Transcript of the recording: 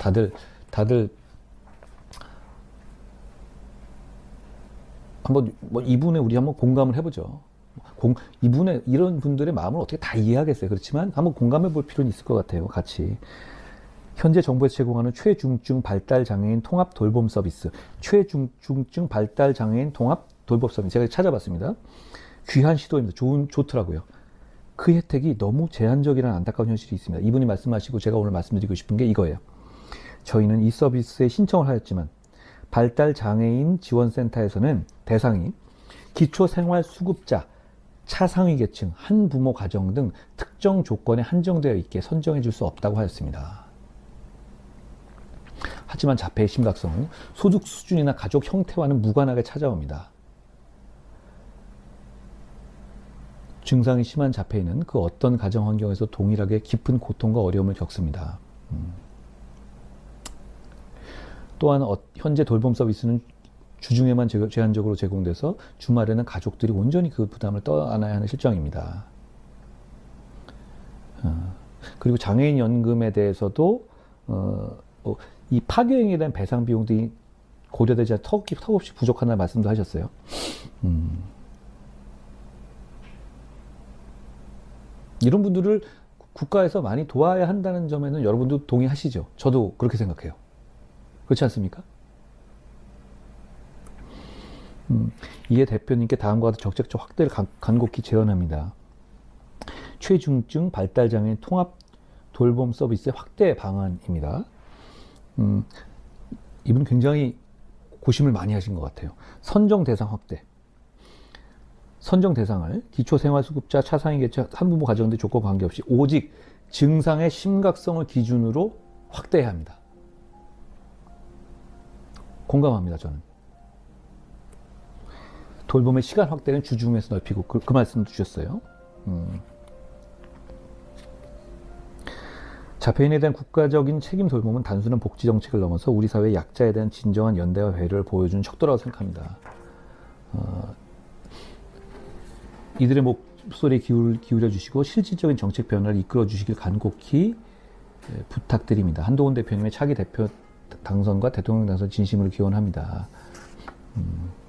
다들 다들 한번 뭐 이분의 우리 한번 공감을 해보죠. 공, 이분의 이런 분들의 마음을 어떻게 다 이해하겠어요. 그렇지만 한번 공감해 볼 필요는 있을 것 같아요. 같이. 현재 정부에서 제공하는 최중증 발달 장애인 통합 돌봄 서비스, 최중증 발달 장애인 통합 돌봄 서비스 제가 찾아봤습니다. 귀한 시도입니다. 좋은 좋더라고요. 그 혜택이 너무 제한적이라는 안타까운 현실이 있습니다. 이분이 말씀하시고 제가 오늘 말씀드리고 싶은 게 이거예요. 저희는 이 서비스에 신청을 하였지만 발달 장애인 지원센터에서는 대상이 기초생활수급자, 차상위 계층, 한 부모 가정 등 특정 조건에 한정되어 있게 선정해 줄 수 없다고 하였습니다. 하지만 자폐의 심각성은 소득 수준이나 가족 형태와는 무관하게 찾아옵니다. 증상이 심한 자폐인은 그 어떤 가정 환경에서 동일하게 깊은 고통과 어려움을 겪습니다. 음. 또한 어- 현재 돌봄 서비스는 주중에만 제- 제한적으로 제공돼서 주말에는 가족들이 온전히 그 부담을 떠안아야 하는 실정입니다. 어, 그리고 장애인 연금에 대해서도 어, 어, 이 파괴행위에 대한 배상 비용들이 고려되지 않 턱없이, 턱없이 부족하다는 말씀도 하셨어요. 음. 이런 분들을 국가에서 많이 도와야 한다는 점에는 여러분도 동의하시죠? 저도 그렇게 생각해요. 그렇지 않습니까? 음, 이에 대표님께 다음과 같은 적극적 확대를 간- 간곡히 제언합니다. 최중증 발달장애인 통합 돌봄 서비스의 확대 방안입니다. 음, 이분 굉장히 고심을 많이 하신 것 같아요. 선정 대상 확대. 선정 대상을 기초생활수급자, 차상위 계층, 한부모 가정 등 조건 관계없이 오직 증상의 심각성을 기준으로 확대해야 합니다. 공감합니다, 저는. 돌봄의 시간 확대는 주중에서 넓히고 그, 그 말씀도 주셨어요. 음. 자폐인에 대한 국가적인 책임 돌봄은 단순한 복지 정책을 넘어서 우리 사회의 약자에 대한 진정한 연대와 배려를 보여주는 척도라고 생각합니다. 어, 이들의 목소리에 기울, 기울여 주시고 실질적인 정책 변화를 이끌어 주시길 간곡히 예, 부탁드립니다. 한동훈 대표님의 차기 대표 당선과 대통령 당선 진심으로 기원합니다. 음.